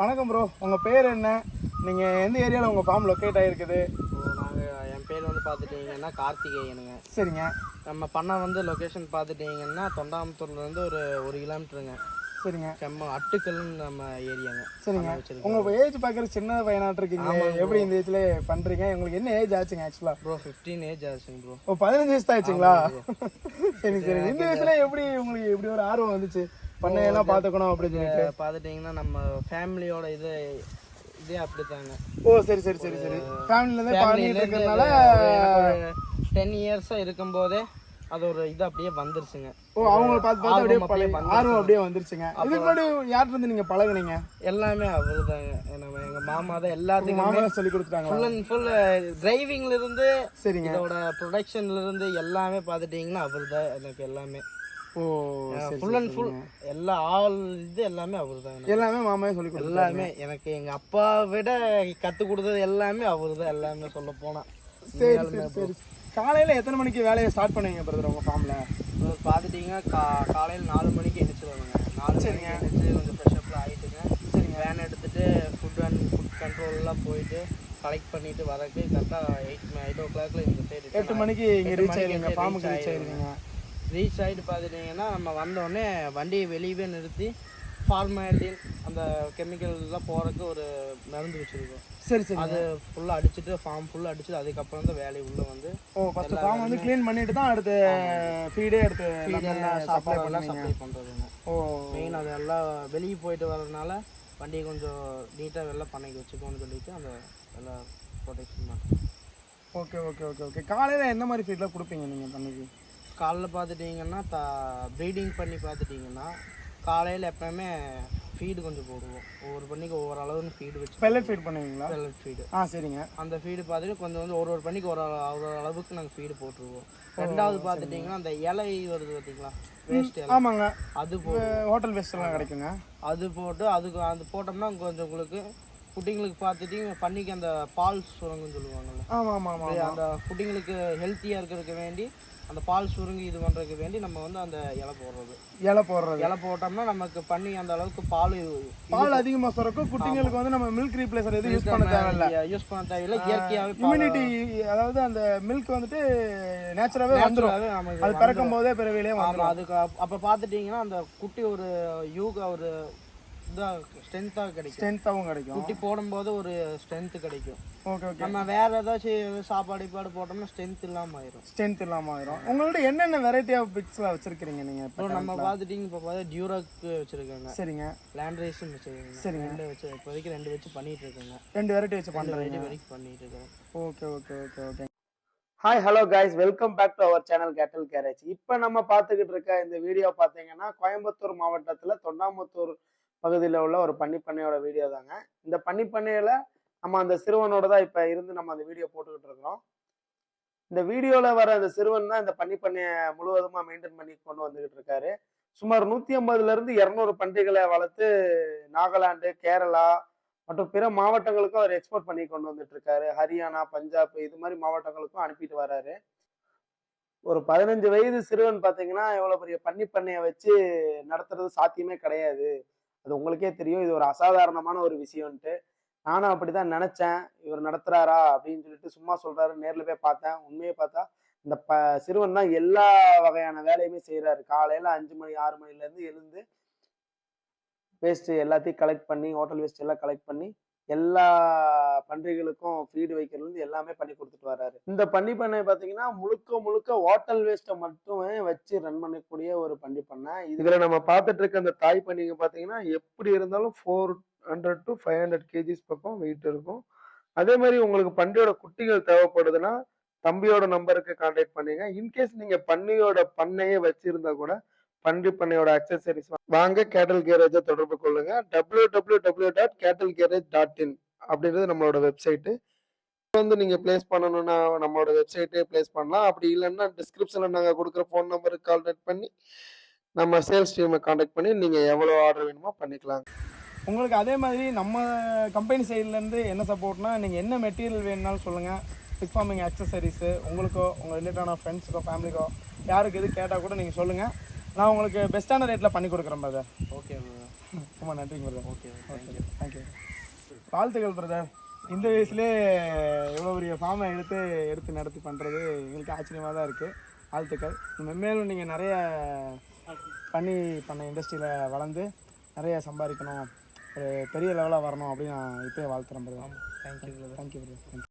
வணக்கம் ப்ரோ உங்கள் பேர் என்ன? நீங்கள் எந்த ஏரியாவில் உங்கள் ஃபார்ம் லொக்கேட் ஆகிருக்குது நாங்கள் என் பேர் வந்து பார்த்துட்டீங்கன்னா கார்த்திகேயனுங்க. சரிங்க. நம்ம பண்ண வந்து லொக்கேஷன் பார்த்துட்டீங்கன்னா தொண்டாமுத்தூர்லேருந்து ஒரு ஒரு கிலோமீட்டருங்க சரிங்க. செம்ம அட்டுக்கல்னு நம்ம ஏரியாங்க. சரிங்க. உங்கள் ஏஜ் பார்க்குற சின்ன பையனாட்டு இருக்கீங்க எப்படி இந்த ஏஜ்ல பண்ணுறீங்க உங்களுக்கு என்ன ஏஜ் ஆச்சுங்க ஆக்சுவலாக ப்ரோ ஃபிஃப்டீன் ஏஜ் ஆச்சுங்க ப்ரோ ஓ பதினஞ்சு வயசு தான் ஆச்சுங்களா? சரி சரி. இந்த வயசுல எப்படி உங்களுக்கு எப்படி ஒரு ஆர்வம் வந்துச்சு? பண்ணையெல்லாம் பார்த்துக்கணும் அப்படின்னு சொல்லிட்டு. பார்த்துட்டிங்கன்னா நம்ம ஃபேமிலியோட இது இதே அப்படித்தாங்க. ஓ சரி சரி சரி சரி. ஃபேமிலிலேருந்து பண்ணிட்டு இருக்கிறதுனால டென் இயர்ஸாக இருக்கும்போதே அது ஒரு இது அப்படியே வந்துருச்சுங்க. ஓ அவங்க பார்த்து பார்த்து அப்படியே பழைய. ஆர்வம் அப்படியே வந்துருச்சுங்க. இதுக்கு முன்னாடி யார்கிட்ட இருந்து நீங்கள் பழகுனீங்க? எல்லாமே அவர் தாங்க நம்ம எங்கள் மாமா தான் உங்க எல்லாத்துக்குமே மாமா தான் சொல்லி கொடுத்துட்டாங்களா? ஃபுல் அண்ட் ஃபுல் டிரைவிங்ல இருந்து சரிங்க. இதோட ப்ரொடக்ஷன்ல இருந்து எல்லாமே பார்த்துட்டீங்கன்னா அவர் தான் எனக்கு எல்லாமே. ஓ ஃபுல் அண்ட் ஃபுல் எல்லா ஆல் இது எல்லாமே அவர் தான் எல்லாமே மாமாவே சொல்லி எல்லாமே எனக்கு எங்க அப்பா விட கத்து கொடுத்தது எல்லாமே அவர் தான் எல்லாமே சொல்ல போனா. சரி சரி சரி. காலையில எத்தனை மணிக்கு வேலையை ஸ்டார்ட் பண்ணுவீங்க பிரதர் உங்க ஃபார்ம்ல பார்த்துட்டீங்கன்னா கா காலையில் நாலு மணிக்கு எழுந்திரிச்சிருவாங்க நாலு மணிக்கு எழுந்திரிச்சு கொஞ்சம் ஃப்ரெஷ்அப்லாம் ஆகிட்டுங்க சரி வேன் எடுத்துட்டு ஃபுட் அண்ட் ஃபுட் கண்ட்ரோல்லாம் போயிட்டு கலெக்ட் பண்ணிட்டு வரக்கு கரெக்டாக எயிட் எயிட் ஓ கிளாக்ல இந்த சைடு எட்டு மணிக்கு இங்க ரீச் reach ஃபார்முக்கு ரீச் ஆயிருவீங்க. ரீச் ஆகிட்டு பார்த்துட்டிங்கன்னா நம்ம வந்தோடனே வண்டியை வெளியவே நிறுத்தி ஃபார்மாலிட்டின் அந்த கெமிக்கல்லாம் போகிறதுக்கு ஒரு மருந்து வச்சுருக்கோம். சரி சரி. அது ஃபுல்லாக அடிச்சுட்டு ஃபார்ம் ஃபுல்லாக அடிச்சுட்டு அதுக்கப்புறம் தான் வேலையை உள்ளே வந்து ஓ ஃபர்ஸ்ட் ஃபார்ம் வந்து க்ளீன் பண்ணிட்டு தான் அடுத்து ஃபீடே எடுத்து சப்ளை பண்ணுவீங்க. சப்ளை பண்ணுறதுங்க ஓ. மெயின் அது எல்லாம் வெளியே போயிட்டு வர்றதுனால வண்டியை கொஞ்சம் நீட்டாக வெள்ளை பண்ணைக்கு வச்சுக்கோன்னு சொல்லிட்டு அந்த எல்லாம் ப்ரொடெக்ஷன் பண்ணுறோம் ஓகே ஓகே ஓகே ஓகே. காலையில எந்த மாதிரி ஃபீட்லாம் கொடுப்பீங்க நீங்க பண்ணிக்கு? காலைல பார்த்துட்டிங்கன்னா த ப்ரீடிங் பண்ணி பார்த்துட்டிங்கன்னா காலையில் எப்பவுமே ஃபீடு கொஞ்சம் போடுவோம். ஒவ்வொரு பண்ணிக்கு ஒவ்வொரு அளவுன்னு ஃபீடு வச்சு பெல்லட் ஃபீட் பண்ணுவீங்களா? பெல்லட் ஃபீடு ஆ சரிங்க. அந்த ஃபீடு பார்த்துட்டு கொஞ்சம் வந்து ஒரு ஒரு பண்ணிக்கு ஒரு ஒரு அளவுக்கு நாங்கள் ஃபீடு போட்டுருவோம். ரெண்டாவது பார்த்துட்டிங்கன்னா அந்த இலை வருது பார்த்தீங்களா? வேஸ்ட் ஆமாங்க. அது ஹோட்டல் வேஸ்ட்லாம் கிடைக்குங்க. அது போட்டு அதுக்கு அது போட்டோம்னா கொஞ்சம் உங்களுக்கு குட்டிங்களுக்கு பார்த்துட்டு பண்ணிக்கு அந்த பால் சுரங்குன்னு சொல்லுவாங்கல்ல. ஆமா ஆமா ஆமா அது அந்த குட்டிங்களுக்கு ஹெல்த்தியாக இருக்கிறதுக்கு வேண்டி அந்த பால் சுருங்கி இது பண்ணுறதுக்கு வேண்டி நம்ம வந்து அந்த இலை போடுறது. இலை போடுறது. இலை போட்டோம்னா நமக்கு பண்ணி அந்த அளவுக்கு பால் பால் அதிகமா சுரக்கும் குட்டிங்களுக்கு வந்து நம்ம மில்க் ரீப்ளேசர் எதுவும் யூஸ் பண்ண தேவையில்ல. யூஸ் பண்ண தேவையில்லை. இயற்கையாகவே இம்யூனிட்டி அதாவது அந்த மில்க் வந்துட்டு நேச்சுராவே வந்துரும். நமக்கு அது பிறக்கும் போதே பிறவிலே ஆமா வந்துரும். அதுக்கு அப்- அப்ப பார்த்துட்டீங்கன்னா அந்த குட்டி ஒரு யூக ஒரு இதாக ஸ்ட்ரென்த்தாக கிடைக்கும். ஸ்ட்ரென்த்தாகவும் கிடைக்கும். குட்டி போடும்போது ஒரு ஸ்ட்ரென்த் கிடைக்கும். ஓகே ஓகே நம்ம வேற ஏதாச்சும் சாப்பாடு கீப்பாடு போட்டோம்னா ஸ்ட்ரென்த் இல்லாம ஆயிரும். ஸ்ட்ரென்த் இல்லாம ஆயிரும். உங்கள்ட்ட என்னென்ன வெரைட்டி ஆஃப் பிக்ஸ்லாம் வச்சிருக்கீங்க நீங்க இப்போ நம்ம பார்த்துட்டீங்க இப்போ பார்த்தா டியூராக்கு வச்சிருக்காங்க. சரிங்க. லேண்ட் ரேஸும் வச்சிருக்காங்க. சரிங்க. ரெண்டு வச்சு இப்போதைக்கு ரெண்டு வச்சு பண்ணிட்டு இருக்காங்க. ரெண்டு வெரைட்டி வச்சு ரெண்டு பண்றீங்க. வெரைட்டி வரைக்கும் பண்ணிட்டு இருக்காங்க okay okay okay okay hi hello guys welcome back to our channel Cattle Garage இப்போ நம்ம பார்த்துக்கிட்டு இருக்க இந்த வீடியோ பார்த்தீங்கன்னா கோயம்புத்தூர் மாவட்டத்தில் தொண்டாமுத்தூர் பகுதியில் உள்ள ஒரு பன்னிப்பண்ணையோட வீடியோ தாங்க. இந்த பன்னிப்பண்ணையில நம்ம அந்த சிறுவனோட தான் இப்போ இருந்து நம்ம அந்த வீடியோ போட்டுக்கிட்டு இருக்கிறோம். இந்த வீடியோவில் வர அந்த சிறுவன் தான் இந்த பன்னிப்பண்ணையை முழுவதுமாக மெயின்டைன் பண்ணி கொண்டு வந்துகிட்டு இருக்காரு. சுமார் நூற்றி ஐம்பதுலேருந்து இரநூறு பன்றிகளை வளர்த்து நாகாலாந்து கேரளா மற்றும் பிற மாவட்டங்களுக்கும் அவர் எக்ஸ்போர்ட் பண்ணி கொண்டு வந்துட்டு இருக்காரு. ஹரியானா பஞ்சாப் இது மாதிரி மாவட்டங்களுக்கும் அனுப்பிட்டு வராரு. ஒரு பதினஞ்சு வயது சிறுவன் பார்த்தீங்கன்னா எவ்வளோ பெரிய பன்னி பண்ணையை வச்சு நடத்துறது சாத்தியமே கிடையாது. அது உங்களுக்கே தெரியும். இது ஒரு அசாதாரணமான ஒரு விஷயம்ன்ட்டு. நானும் அப்படிதான் நினைச்சேன். இவர் நடத்துறாரா அப்படின்னு சொல்லிட்டு சும்மா சொல்றாரு. நேர்ல போய் பார்த்தேன். உண்மையை பார்த்தா இந்த ப சிறுவன் தான் எல்லா வகையான வேலையுமே செய்கிறாரு காலையில அஞ்சு மணி ஆறு மணில இருந்து எழுந்து வேஸ்ட் எல்லாத்தையும் கலெக்ட் பண்ணி ஹோட்டல் வேஸ்ட் எல்லாம் கலெக்ட் பண்ணி எல்லா பன்றிகளுக்கும் ஃபீடு வைக்கிறதுல எல்லாமே பண்ணி கொடுத்துட்டு வர்றாரு. இந்த பன்னி பண்ணை பார்த்தீங்கன்னா முழுக்க முழுக்க ஹோட்டல் வேஸ்ட்டை மட்டுமே வச்சு ரன் பண்ணக்கூடிய ஒரு பன்னி பண்ணை. இதில் நம்ம பார்த்துட்டு இருக்க அந்த தாய் பன்னிங்க பார்த்தீங்கன்னா எப்படி இருந்தாலும் four hundred to five hundred kgs பக்கம் வெயிட் இருக்கும். அதே மாதிரி உங்களுக்கு பன்றியோட குட்டிகள் தேவைப்படுதுன்னா தம்பியோட நம்பருக்கு கான்டாக்ட் பண்ணுங்க. இன்கேஸ் நீங்கள் பன்னியோட பண்ணையே வச்சிருந்தா கூட பன்றி பண்ணையோட அக்சசரிஸ் வாங்க கேட்டல் கேரேஜை தொடர்பு கொள்ளுங்க. W W W dot Cattle Garage dot in அப்படின்றது நம்மளோட வெப்சைட்டு வந்து நீங்க பிளேஸ் பண்ணணும்னா நம்மளோட வெப்சைட்டே பிளேஸ் பண்ணலாம். அப்படி இல்லைன்னா டிஸ்கிரிப்ஷன்ல நாங்க கொடுக்குற ஃபோன் நம்பருக்கு கான்டாக்ட் பண்ணி நம்ம சேல்ஸ் டீமை கான்டாக்ட் பண்ணி நீங்க எவ்வளவு ஆர்டர் வேணுமோ பண்ணிக்கலாம் உங்களுக்கு அதே மாதிரி நம்ம கம்பெனி சைட்லேருந்து என்ன சப்போர்ட்னா நீங்கள் என்ன மெட்டீரியல் வேணும்னாலும் சொல்லுங்கள் பிக் ஃபார்மிங் அக்சசரிஸு உங்களுக்கோ உங்கள் ரிலேட்டடான ஃப்ரெண்ட்ஸுக்கோ ஃபேமிலிக்கோ யாருக்கு எது கேட்டால் கூட நீங்கள் சொல்லுங்கள் நான் உங்களுக்கு பெஸ்ட்டான ரேட்டில் பண்ணி கொடுக்குறேன் பிரதர் ஓகே ரொம்ப நன்றிங்க brother okay thank you thank you வாழ்த்துக்கள் பிரதர் இந்த வயசுலேயே இவ்வளோ பெரிய ஃபார்மை எடுத்து எடுத்து நடத்தி பண்ணுறது எங்களுக்கு ஆச்சரியமாக தான் இருக்குது வாழ்த்துக்கள் மென்மேலும் நீங்கள் நிறைய பண்ணி பண்ண இண்டஸ்ட்ரியில் வளர்ந்து நிறைய சம்பாதிக்கணும். ஒரு பெரிய லெவலாக வரணும் அப்படின்னு நான் இப்போயே வாழ்த்துறேன் brother thank you brother thank you brother